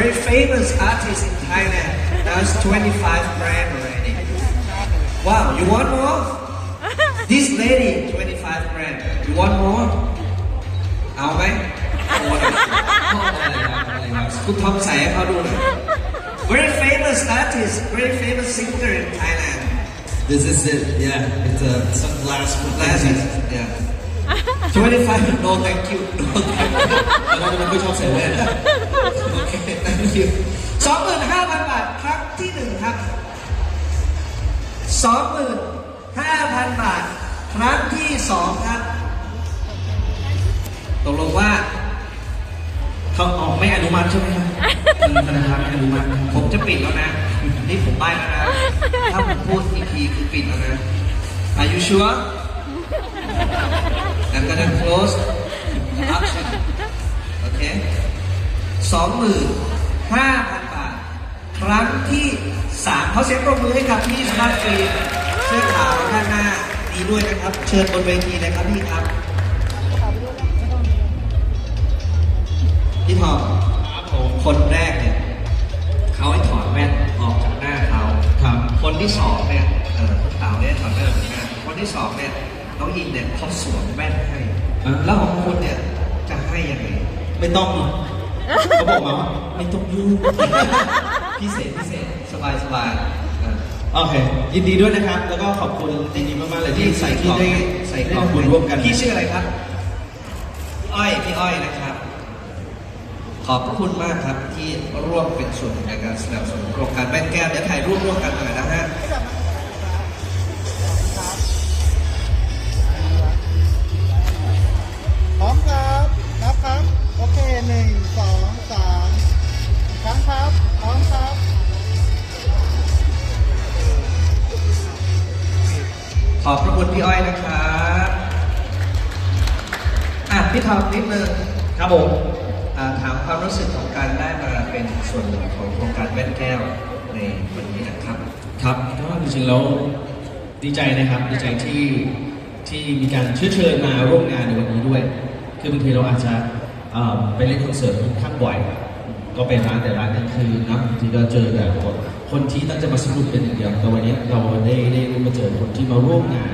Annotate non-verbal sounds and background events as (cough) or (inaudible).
very famous artist in Thailand. That's 25 brand already. Wow, you want more? (laughs) This lady, 25 brand. You want more? เอาไหมเอาอะไรเอาอะไรเอาอะไรครับคุณทอมใส่ให้เขาดูหน่อย Very famous artist, very famous singer in Thailand. This is it. Yeah, it's a sunglass with Glasses, yeah. (laughs) 25 no thank you (laughs) no thank you เราจะไม่ค่อยชอบใส่แว่น 25,000 บาทครั้งที่หนึ่งครับ 25,000 บาท ครั้งที่สองครับ ตกลงว่าเขาออกไม่อนุมัติใช่ไหมครับธนาคารไม่อนุมัติผมจะปิดแล้วนะ นี่ผมใบ้แล้วนะ ถ้าผมพูดอีกทีคือปิดแล้วนะ Are you sure I'm gonna close option okay สองหมื่นห้า ครั้งที่สามเขาเสียงปรบมือให้กับพี่สมาร์ทฟรีเสื้อขาวด้านหน้านี้ด้วยนะครับ เชิญบนเวทีเลยครับพี่ครับพี่ทอมครับผมคนแรกเนี่ยเขาให้ถอดแว่นออกจากหน้าเขาครับ คนที่สองเนี่ยเออเต่าเนี่ยถอดแว่นออกจากหน้าคนที่สองเนี่ยน้องอินเนี่ยเขาสวมแว่นให้อ่าแล้วของคุณเนี่ยจะให้ยังไงไม่ต้องเขาบอกมาว่าไม่ต้องยุ่ง พิเศษพิเศษสบายสบายเออโอเค ยินดีด้วยนะครับ แล้วก็ขอบคุณจริงๆมากๆเลยที่ที่ใส่กล่องได้ใส่กล่องได้ทำบุญร่วมกันพี่ชื่ออะไรครับอ้อยพี่อ้อยนะครับ ขอบพระคุณมากครับที่ร่วมเป็นส่วนหนึ่งในการสนับสนุนโครงการแว่นแก้วเดี๋ยวถ่ายรูปร่วมกันหน่อยนะฮะ ขอบพระคุณพี่อ้อยนะครับอะพี่ทอมนิดนึงครับผมอ่าถามความรู้สึกของการได้มาเป็นส่วนหนึ่งของโครงการแว่นแก้วในวันนี้นะครับ ครับก็จริงๆแล้วดีใจนะครับ ดีใจที่ที่มีการเชื้อเชิญมาร่วมงานในวันนี้ด้วย คือบางทีเราอาจจะเอ่อไปเล่นคอนเสิร์ตค่อนข้างบ่อย ก็เป็นร้านแต่ร้านกลางคืนนะที่เราเจอแต่คนคนที่ตั้งใจมาสนุกเป็นอย่างเดียวแต่วันนี้เราได้ได้ได้มาเจอคนที่มาร่วมงาน